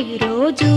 రోజు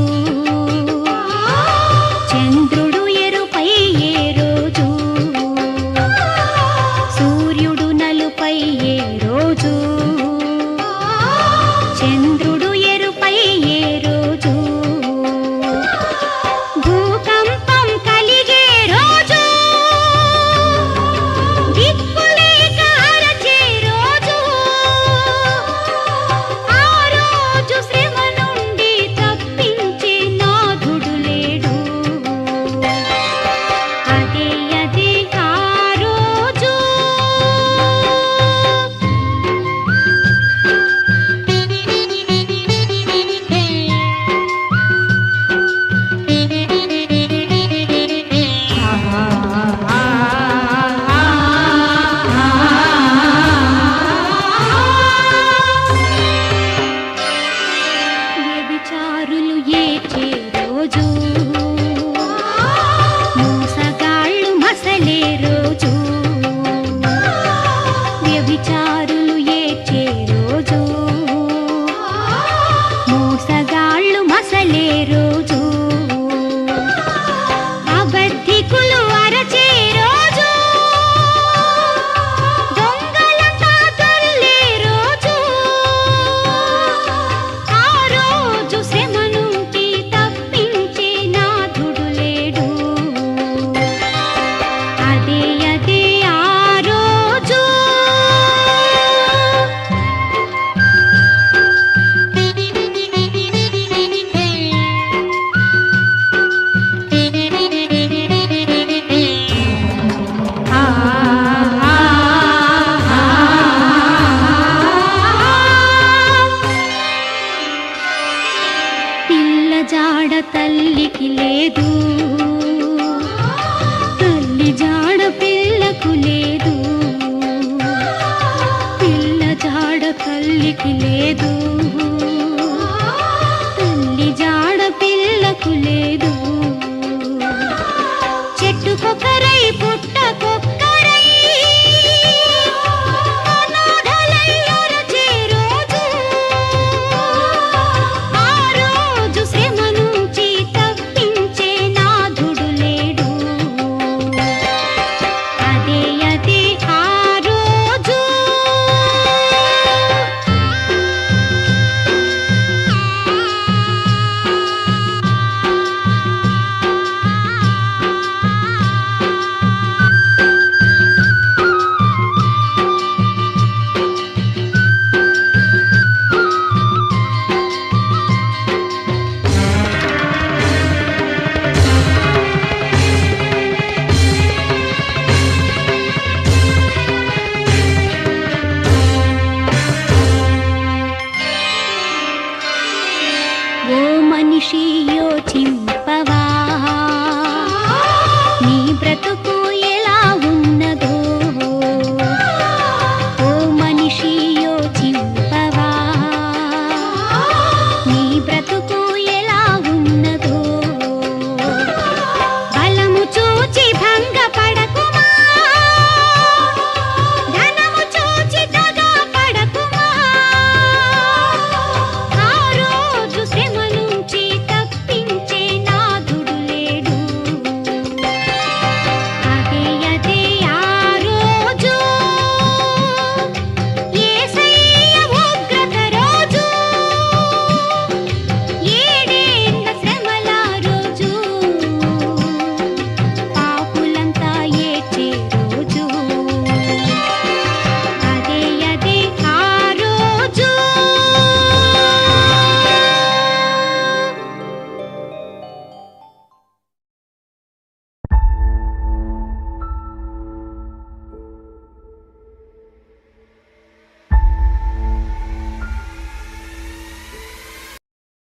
తల్లికి లేదు. తల్లి జాడ పిల్లకు లేదు. పిల్ల జాడ తల్లికి లేదు.